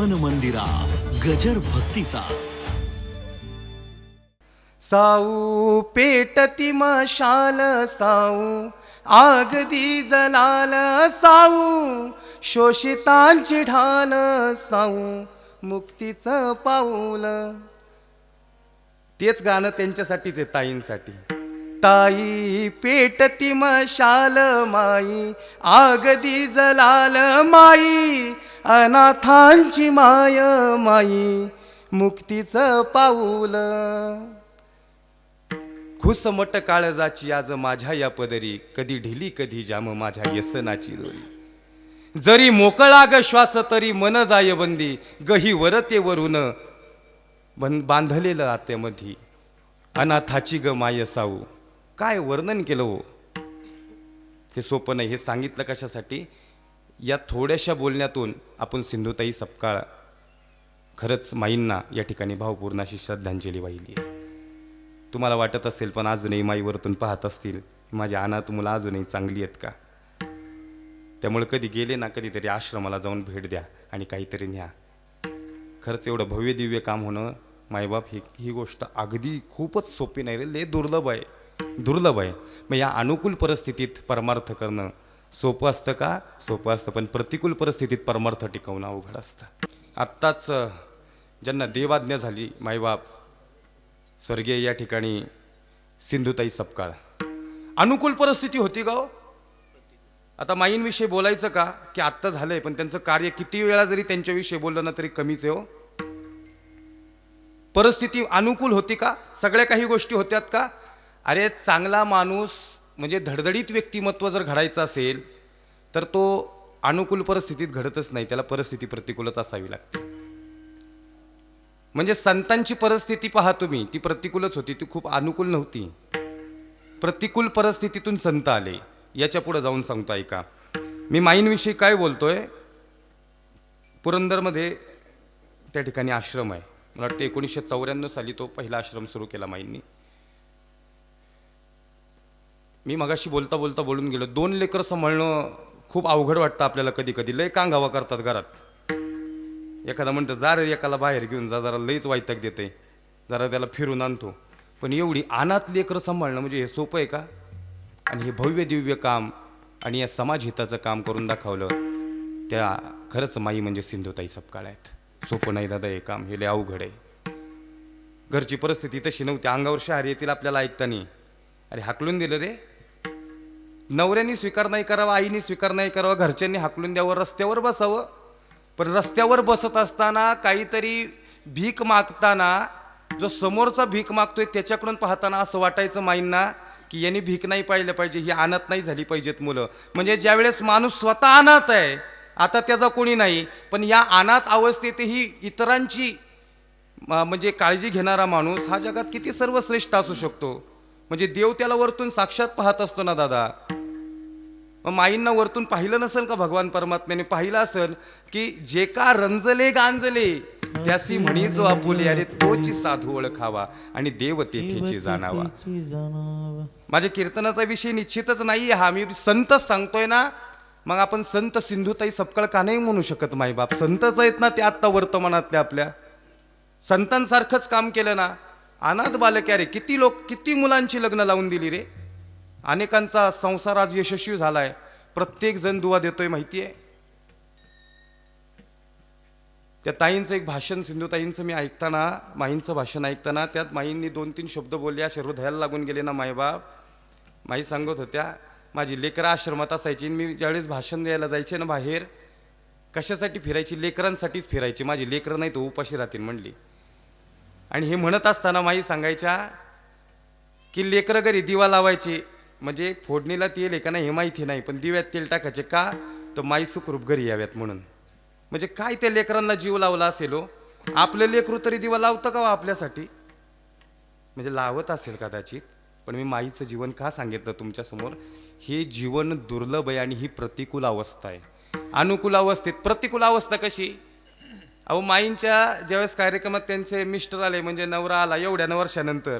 मन मंदिरा गजर भक्तीचा. साऊ पेटती मशाल साऊ आगदी जलाल साऊ शोषितांची ढाल साऊ मुक्तीचं पाऊल. तेच गाणं त्यांच्यासाठीच आहे ताईंसाठी. ताई पेटती मशाल माई आगदी जलाल माई अनाथांची माय माई मुक्तीचं पाऊल. खुसमट काळजाची आज माझ्या या पदरी कधी ढिली कधी जाम माझ्या यसनाची दोरी. जरी मोकळा ग श्वास तरी मन जाय बंदी गही वरते वरून बन बांधलेलं आत्यामधी. अनाथाची ग माय साऊ काय वर्णन केलं हो? हे सोपं नाही हे सांगितलं कशासाठी? या थोड्याशा बोलण्यातून आपण सिंधुताई सपकाळ खरंच माईंना या ठिकाणी भावपूर्ण अशी श्रद्धांजली वाहिली आहे. तुम्हाला वाटत असेल पण अजूनही माईवरतून पाहत असतील माझ्या अनाथ मुलं अजूनही चांगली आहेत का? त्यामुळे कधी गेले ना कधीतरी आश्रमाला जाऊन भेट द्या आणि काहीतरी न्या. खरंच एवढं भव्य दिव्य काम होणं मायबाप ही ही गोष्ट अगदी खूपच सोपी नाही रे. ले दुर्लभ आहे. दुर्लभ आहे. मग या अनुकूल परिस्थितीत परमार्थ करणं सोपं असतं का? सोपं असतं पण प्रतिकूल परिस्थितीत परमार्थ टिकवणं अवघड असतं. आत्ताच ज्यांना देवाज्ञा झाली मायबाप स्वर्गीय या ठिकाणी सिंधुताई सपकाळ. अनुकूल परिस्थिती होती का हो. आता माईंविषयी बोलायचं का? की आत्ता झालंय पण त्यांचं कार्य किती वेळा जरी त्यांच्याविषयी बोललं ना तरी कमीच आहे हो. परिस्थिती अनुकूल होती का? सगळ्या काही गोष्टी होत्यात का? अरे चांगला माणूस म्हणजे धडधडीत व्यक्तिमत्व जर घडायचं असेल तर तो अनुकूल परिस्थितीत घडतच नाही. त्याला परिस्थिती प्रतिकूलच असावी लागते. म्हणजे संतांची परिस्थिती पहा तुम्ही ती प्रतिकूलच होती ती खूप अनुकूल नव्हती. प्रतिकूल परिस्थितीतून संत आले. याच्यापुढे जाऊन सांगतो ऐका. मी माईंविषयी काय बोलतोय? पुरंदरमध्ये त्या ठिकाणी आश्रम आहे. मला वाटतं एकोणीसशे चौऱ्याण्णव साली तो पहिला आश्रम सुरू केला माईंनी. मी मगाशी बोलता बोलता बोलून गेलो. दोन लेकरं सांभाळणं खूप अवघड वाटतं आपल्याला कधी कधी. लय कांगावा करतात घरात. एखादा म्हणतं जा रे एकाला बाहेर घेऊन जा जरा लईच वायताक देते जरा त्याला फिरून आणतो. पण एवढी अनाथ लेकरं सांभाळणं म्हणजे हे सोपं आहे का? आणि हे भव्य दिव्य काम आणि या समाजहिताचं काम करून दाखवलं त्या खरंच माई म्हणजे सिंधुताई सपकाळ आहेत सोपं नाही दादा हे काम हे लय अवघड आहे. घरची परिस्थिती तशी नव्हती. अंगावर शहर येतील आपल्याला ऐकताना. अरे हाकलून दिलं रे. नवऱ्याने स्वीकार नाही करावा आईने स्वीकार नाही करावा घरच्यांनी हाकलून द्यावं रस्त्यावर बसावं. पण रस्त्यावर बसत असताना काहीतरी भीक मागताना जो समोरचा भीक मागतोय त्याच्याकडून पाहताना असं वाटायचं माईंना की यांनी भीक नाही पाहिलं पाहिजे ही आणत नाही झाली पाहिजेत मुलं. म्हणजे ज्यावेळेस माणूस स्वतः अनाथ आहे आता त्याचा कोणी नाही पण या अनाथ अवस्थेतही इतरांची म्हणजे काळजी घेणारा माणूस हा जगात किती सर्वश्रेष्ठ असू शकतो. म्हणजे देव त्याला वरतून साक्षात पाहत असतो ना दादा? मग माईंना वरतून पाहिलं नसेल का भगवान परमात्म्याने? पाहिलं असेल की जे का रंजले गांजले त्यासी म्हणी जो आपुले अरे तोची साधू ओळखावा आणि देव तेथेची जाणावा. माझ्या कीर्तनाचा विषय निश्चितच नाही हा. मी संतच सांगतोय ना मग आपण संत सिंधुताई सपकाळ का नाही म्हणू शकत माईबाप? संतच आहेत ना ते आत्ता वर्तमानातल्या आपल्या. संतांसारखंच काम केलं ना. अनाथ बालक रे किती लोक किती मुलांची लग्न लावून दिली रे? अनेकांचा संसार आज यशस्वी झालाय. प्रत्येक जण दुवा देतोय आहे त्या ताईंचं एक भाषण सिंधुताईंचं मी ऐकताना माईंचं भाषण ऐकताना त्यात माईंनी दोन तीन शब्द बोलले असे हृदयाला लागून गेले ना मायबाप. माई सांगत होत्या माझी लेकरं आश्रमात असायची आणि मी ज्यावेळेस भाषण द्यायला जायचे ना बाहेर कशासाठी फिरायची? लेकरांसाठीच फिरायची. माझी लेकरं नाही तो उपाशी राहतील म्हणली. आणि हे म्हणत असताना माई सांगायच्या की लेकरं घरी दिवा लावायची म्हणजे फोडणीला तेल आहे का नाही हे माहिती नाही पण दिव्यात तेल टाकायचे का? तर माई सुखरूप घरी याव्यात म्हणून. म्हणजे काय त्या लेकरांना जीव लावला असेल हो? आपलं लेकरू तरी दिवा लावतं का हो आपल्यासाठी? म्हणजे लावत असेल कदाचित पण मी माईचं जीवन का सांगितलं तुमच्यासमोर? हे जीवन दुर्लभ आहे आणि ही प्रतिकूल अवस्था आहे. अनुकूल अवस्थेत प्रतिकूल अवस्था कशी? अहो माईंच्या ज्यावेळेस कार्यक्रमात त्यांचे मिस्टर आले म्हणजे नवरा आला एवढ्या वर्षानंतर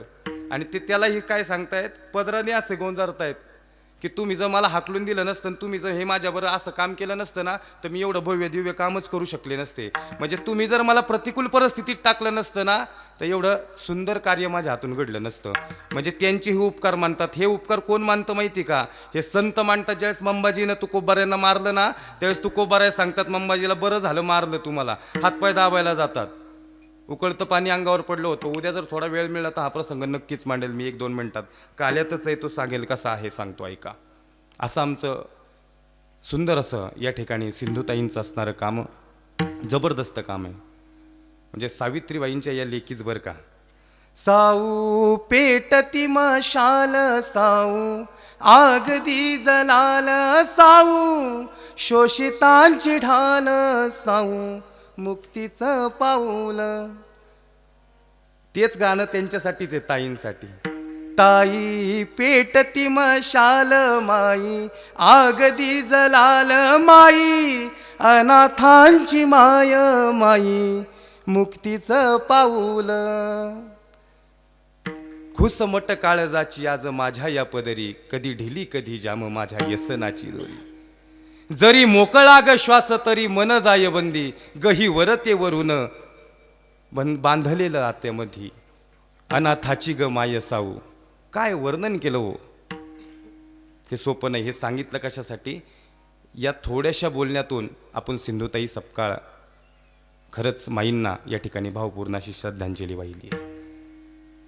आणि ते त्यालाही काय सांगतायत? पदराने असे गोंजारतायत की तुम्ही जर मला हाकलून दिलं नसतं आणि तुम्ही जर हे माझ्याबरोबर असं काम केलं नसतं ना तर मी एवढं भव्य दिव्य कामच करू शकले नसते. म्हणजे तुम्ही जर मला प्रतिकूल परिस्थितीत टाकलं नसतं ना तर एवढं सुंदर कार्य माझ्या हातून घडलं नसतं. म्हणजे त्यांचे हे उपकार मानतात. हे उपकार कोण मानतं माहिती का? हे संत मानतात. ज्यावेळेस मंबाजीनं तुकोबाऱ्यांना मारलं ना त्यावेळेस तुकोबाऱ्या सांगतात मंबाजीला बरं झालं मारलं तुम्हाला. हातपाय दाबायला जातात. उकळतं पाणी अंगावर पडलं होतं. उद्या जर थोडा वेळ मिळाला तर हा प्रसंग नक्कीच मांडेल मी एक दोन मिनटात. काल्यातच आहे तो सांगेल कसा आहे सांगतो ऐका. असं आमचं सुंदर असं या ठिकाणी सिंधुताईंचं असणारं काम जबरदस्त काम आहे. म्हणजे सावित्रीबाईंच्या या लेकीच बरं का. साऊ पेटती मशाल साऊ आगदी जलाल साऊ शोषितांची ढाल साऊ मुक्तीचं पाऊल. तेच गाणं त्यांच्यासाठीच आहे ताईंसाठी. ताई पेटती मशाल माई आगदी जलाल माई अनाथांची माय माई मुक्तीचं पाऊल. खुसमट काळजाची आज माझ्या या पदरी कधी ढिली कधी जाम माझ्या व्यसनाची दोरी. जरी मोकळा ग श्वास तरी मन जाय बंदी गही वरते वरून. बन बांधलेलं आत्यामध्ये अनाथाची ग माय साऊ काय वर्णन केलं हो? हे सोपं नाही हे सांगितलं कशासाठी? या थोड्याशा बोलण्यातून आपण सिंधुताई सपकाळ. खरंच माईंना या ठिकाणी भावपूर्ण अशी श्रद्धांजली वाहिली आहे.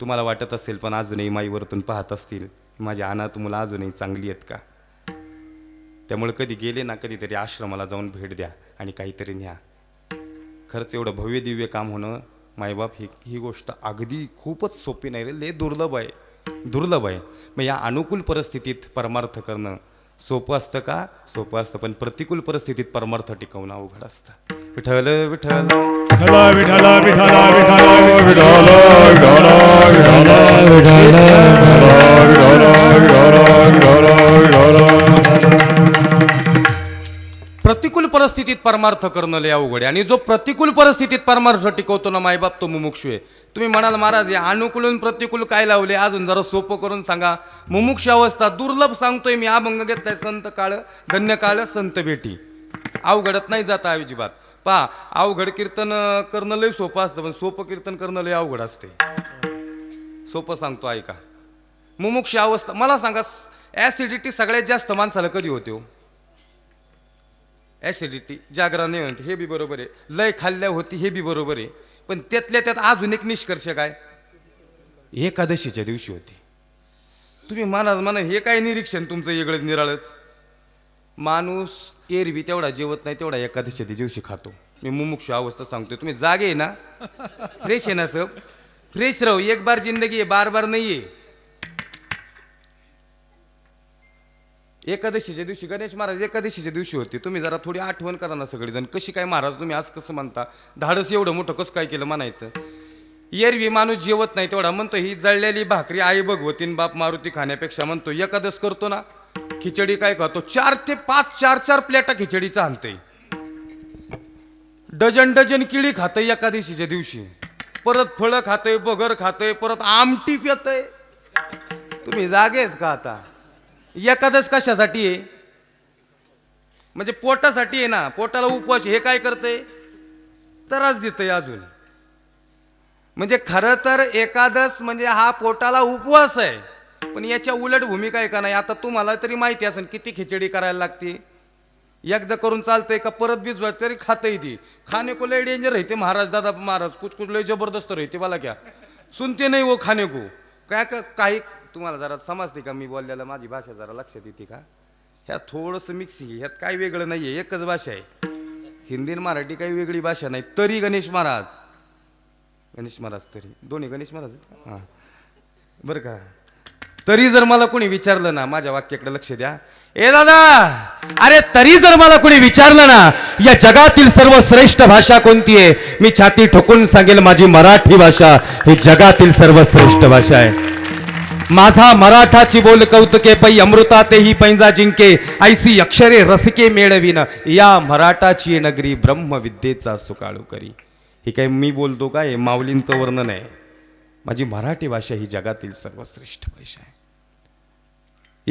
तुम्हाला वाटत असेल पण अजूनही माईवरतून पाहत असतील माझी अनाथ मुलं अजूनही चांगली आहेत का? त्यामुळे कधी गेले ना कधीतरी आश्रमाला जाऊन भेट द्या आणि काहीतरी न्या खरंच एवढं भव्य दिव्य काम होणं मायबाप ही ही गोष्ट अगदी खूपच सोपी नाही रे ले दुर्लभ आहे दुर्लभ आहे मग या अनुकूल परिस्थितीत परमार्थ करणं सोपं असतं का सोपं असतं पण प्रतिकूल परिस्थितीत परमार्थ टिकवणं अवघड असतं विठल विठल विठल प्रतिकूल परिस्थितीत परमार्थ करणं लय अवघड आहे. आणि जो प्रतिकूल परिस्थितीत परमार्थ टिकवतो ना मायबाप तो मुमुक्षू आहे. तुम्ही म्हणाल महाराज या अनुकूल प्रतिकूल काय लावले? अजून जरा सोपं करून सांगा. मुमुक्ष अवस्था दुर्लभ सांगतोय मी. अभंग घेतलाय संत काळ धन्य काळ संत भेटी. अवघडत नाही जाता अजिबात. पहा अवघड कीर्तन करणं लय सोपं असतं पण सोपं कीर्तन करणं लय अवघड असते. सोपं सांगतो ऐका. मुमुक्ष अवस्था मला सांगा ॲसिडिटी सगळ्यात जास्त माणसाला कधी होते हो? ॲसिडिटी जागरण म्हणते हे बी बरोबर आहे. लय खाल्ल्या होती हे बी बरोबर आहे. पण त्यातल्या त्यात अजून एक निष्कर्ष काय? एकादशीच्या दिवशी होती. तुम्ही महाराज म्हणा हे काय निरीक्षण तुमचं वेगळंच निराळच? माणूस एरवी तेवढा जेवत नाही तेवढा एकादशीच्या दिवशी खातो. मी मुमुक्ष अवस्था सांगतोय. तुम्ही जागे आहे ना? फ्रेश आहे ना सब फ्रेश राहू. एक बार जिंदगी आहे बार बार नाही आहे एकादशीच्या दिवशी गणेश महाराज एकादशीच्या दिवशी होते. तुम्ही जरा थोडी आठवण करा ना सगळेजण. कशी काय महाराज तुम्ही आज कसं म्हणता? धाडस एवढं मोठं कसं काय केलं म्हणायचं? एरवी माणूस जेवत नाही तेवढा म्हणतो ही जळलेली भाकरी आई भगवतीन बाप मारुती खाण्यापेक्षा म्हणतो एकादश करतो ना खिचडी काय खातो? चार ते पाच चार चार प्लेटा खिचडीचा आणते डझन डजन किळी खातय एकादशीच्या दिवशी. परत फळं खातय बगर खातय परत आमटी पितय. तुम्ही जागेत का आता? एकादश कशासाठी आहे? म्हणजे पोटासाठी आहे ना पोटाला उपवास हे काय करते त्रास देतंय अजून. म्हणजे खरं तर एकादश म्हणजे हा पोटाला उपवास आहे. पण याच्या उलट भूमिका आहे का नाही आता तुम्हाला तरी माहिती असेल किती खिचडी करायला लागते? एकदा करून चालतंय का परत भिजवा तरी खातही ती. खाने को लय डेंजर राहते महाराज दादा महाराज कुछ कुछ लय जबरदस्त राहते मला क्या? सुनते नाही वो खाने को. काय का काही तुम्हाला जरा समजते का मी बोललेलं? माझी भाषा जरा लक्षात येते का? ह्या थोडंसं मिक्सिंग आहे. ह्यात काही वेगळं नाही आहे एकच भाषा आहे. हिंदी आणि मराठी काही वेगळी भाषा नाही. तरी गणेश महाराज. गणेश महाराज तरी. दोन्ही गणेश महाराज आहेत हां. बरं का? तरी जर मला कोणी विचारलं ना माझ्या वाक्याकडे लक्ष द्या. ए दादा! अरे तरी जर मला कोणी विचारलं ना या जगातील सर्वश्रेष्ठ भाषा कोणती आहे? मी छाती ठोकून सांगेल माझी मराठी भाषा ही जगातील सर्वश्रेष्ठ भाषा आहे. माझा मराठाची बोल कौतुके पै अमृता तेही पैंजा जिंके. ऐसी अक्षरे रसिके मेळविन. या मराठाची नगरी ब्रह्मविद्येचा सुकाळू करी. हे काय मी बोलतो काय? माऊलींचं वर्णन आहे. माझी मराठी भाषा ही जगातील सर्वश्रेष्ठ भाषा आहे.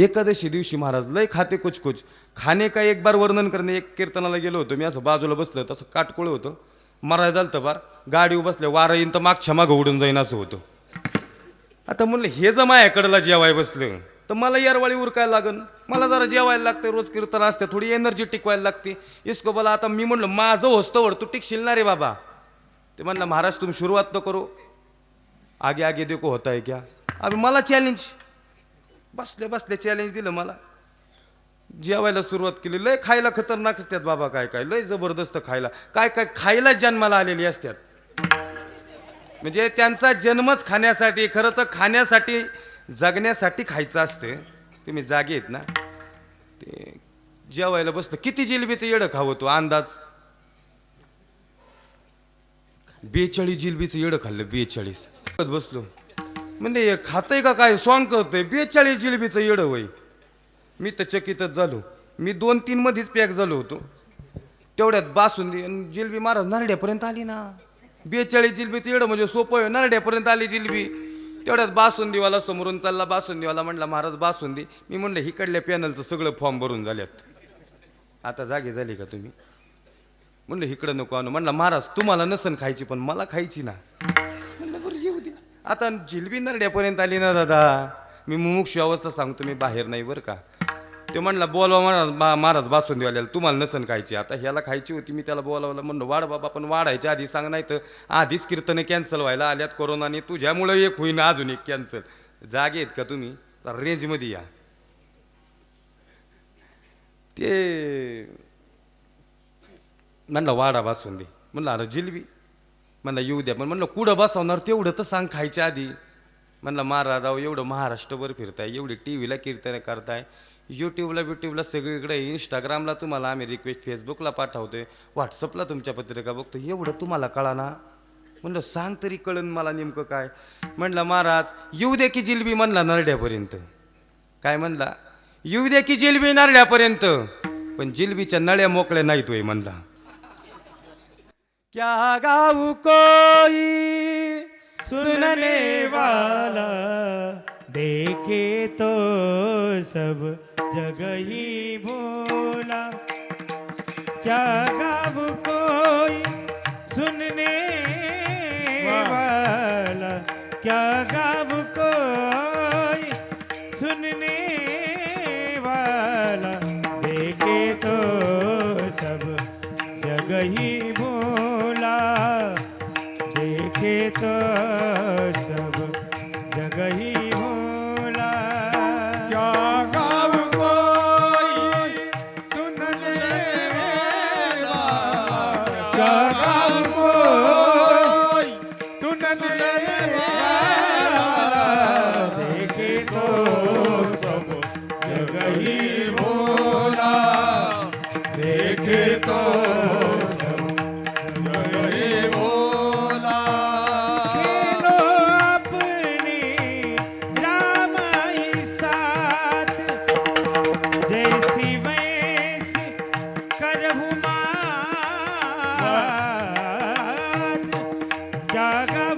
एकादशी दिवशी महाराज लय खाते कुछ कुछ खाणे का एक बार वर्णन करणे एक कीर्तनाला गेलो होतो. मी असं बाजूला बसलं तसं काटकोळ होतं. महाराज झालं तर बार. गाडी बसले वारं येईन तर मागच्या मागं उडून जाईन असं होतं. आता म्हणलं हे जर माझ्याकडला जेवाय बसलं तर मला यारवाळी उरकायला लागन. मला जरा जेवायला लागते रोज कीर्तन असते थोडी एनर्जी टिकवायला लागते. इस्कोबाला आता मी म्हणलं माझं होस्तवर तू टिकशील ना रे बाबा. ते म्हणलं महाराज तुम्ही सुरुवात न करू. आगे आगे देखो होता आहे क्या? अभि मला चॅलेंज बसले बसले चॅलेंज दिलं मला. जेवायला सुरुवात केली. लय खायला खतरनाक असतात बाबा काय काय. लय जबरदस्त खायला. काय काय खायला जन्माला आलेली असतात. म्हणजे त्यांचा जन्मच खाण्यासाठी खरं तर खाण्यासाठी जगण्यासाठी खायचं असते. तुम्ही जागे आहेत ना? ते जेवायला बसलं. किती जिलबीचं येडं खावं तो अंदाज? बेचाळीस जिलबीचं येडं खाल्लं बेचाळीस. बसलो. म्हणजे हे खातंय का काय? सॉंग करतोय. बेचाळीस जिलबीचं येडं वय. मी तर चकितच झालो. मी दोन तीन मध्येच पॅक झालो होतो. तेवढ्यात बासुंदी जिलबी महाराज नारड्यापर्यंत आली ना. बेचाळीस जिलबीचं एवढं म्हणजे सोपं आहे. नरड्यापर्यंत आली जिलबी. तेवढ्यात बासुंदीवाला समोरून चालला. बासुंदीवाला म्हणला महाराज बासुंदी. मी म्हणलं हिकडल्या पॅनलचं सगळं फॉर्म भरून झाल्यात. आता जागे झाली का तुम्ही? म्हणलं इकडं नको आणू. म्हणलं महाराज तुम्हाला नसन खायची पण मला खायची ना. म्हणलं बरं येऊ दे. आता जिलबी नरड्यापर्यंत आली ना दादा. मी मुमुक्षी अवस्था सांगतो मी बाहेर नाही बरं का. ते म्हणला बोलवा महाराज बा महाराज बासुंदीवाल्याला तुम्हाला नसन खायची. आता ह्याला खायची होती मी त्याला बोलावलं. म्हणलं वाढ बाबा पण वाढायच्या आधी सांग नाही तर आधीच कीर्तन कॅन्सल व्हायला आल्यात कोरोनाने. तुझ्यामुळं एक होईन अजून एक कॅन्सल जागे आहेत का तुम्ही? रेंजमध्ये या. ते म्हणलं वाडा बासुंदी. म्हणलं अरे जिलबी. म्हणलं येऊ द्या. पण म्हणलं कुठं बसवणार? तेवढं तर सांग खायच्या आधी. म्हणलं महाराज अहो एवढं महाराष्ट्रभर फिरताय एवढी टी व्हीला कीर्तन करताय. यूट्यूबला ब्युट्यूबला सगळीकडे इंस्टाग्रामला तुम्हाला आम्ही रिक्वेस्ट फेसबुकला पाठवतोय व्हॉट्सअपला तुमच्या पत्रिका बघतो. एवढं तुम्हाला कळा ना म्हणलं सांग तरी कळन मला नेमकं काय? म्हणलं महाराज येऊ दे की जिलबी म्हणला नरड्यापर्यंत. काय म्हणला? येऊ दे की जिलबी नरड्यापर्यंत. पण जिलबीच्या नळ्या मोकळ्या नाही होय म्हणला. क्या गाऊ कोई सुनने वाला देखे तो सब जगही भोला। क्या गाव कोई सुनने वाला। क्या गाव कोई सुनने वाला। देखे तो सब जगही भोला। देखे तो जागब